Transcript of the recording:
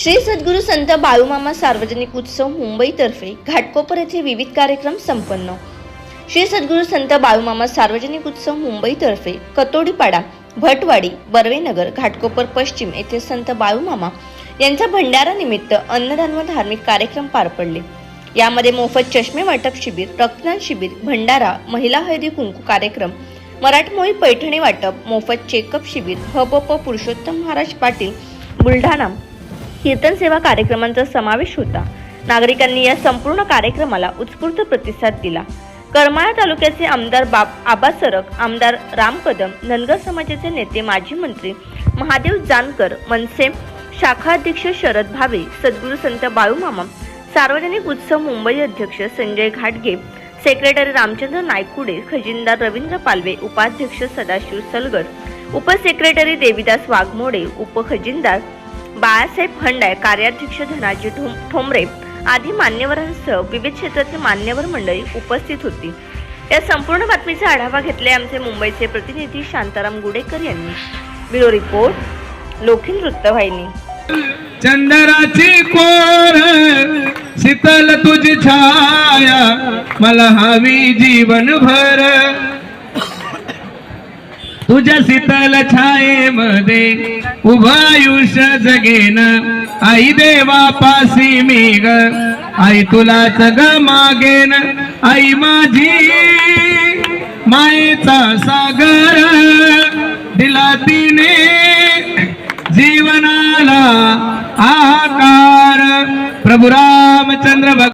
श्री सद्गुरू संत बाळूमामा सार्वजनिक उत्सव मुंबईतर्फे घाटकोपर येथे विविध कार्यक्रम संपन्न. श्री सद्गुरू संत बाळूमामा सार्वजनिक उत्सव मुंबईतर्फे कतोडीपाडा भटवाडी बर्वेनगर घाटकोपर पश्चिम येथे संत बाळूमामा यांच्या भंडारानिमित्त अन्नदान व धार्मिक कार्यक्रम पार पडले. यामध्ये मोफत चष्मे वाटप शिबिर रक्तदान शिबिर भंडारा महिला हळदी कुंकू कार्यक्रम मराठमोळी पैठणी वाटप मोफत चेकअप शिबिर हबप पुरुषोत्तम महाराज पाटील बुलढाणा कीर्तन सेवा कार्यक्रमांचा समावेश होता. नागरिकांनी या संपूर्ण कार्यक्रमाला उत्स्फूर्त प्रतिसाद दिला. करमाळा तालुक्याचे आमदार बाब आबा सरक आमदार राम कदम धनगर समाजाचे नेते माजी मंत्री महादेव जानकर मनसे शाखाध्यक्ष शरद भावे सद्गुरू संत बाळूमामा सार्वजनिक उत्सव मुंबई अध्यक्ष संजय घाटगे सेक्रेटरी रामचंद्र नायकुडे खजिनदार रवींद्र पालवे उपाध्यक्ष सदाशिव सलगर उपसेक्रेटरी देविदास वाघमोडे उपखजिनदार बाळासाहेब खंडाय कार्याध्यक्ष धनाजी ठोंबरे आदी मान्यवरांसह विविध क्षेत्रातील मान्यवर मंडळी उपस्थित होती. या संपूर्ण बातमीचा आढावा घेतले आमचे मुंबईचे प्रतिनिधी शांताराम गुडेकर यांनी. ब्युरो रिपोर्ट लोखिन वृत्तवाहिनी. चंदराची कोर शीतल तुझी छाया मला हवी जीवनभर. तुझ्या शीतल छायेमध्ये उभायुष आयुष्य जगेन. आई देवा पासी मी ग आई तुला सग मागेन. आई माझी मायेचा सागर दिला तिने जीवनाला आकार. प्रभू रामचंद्र भग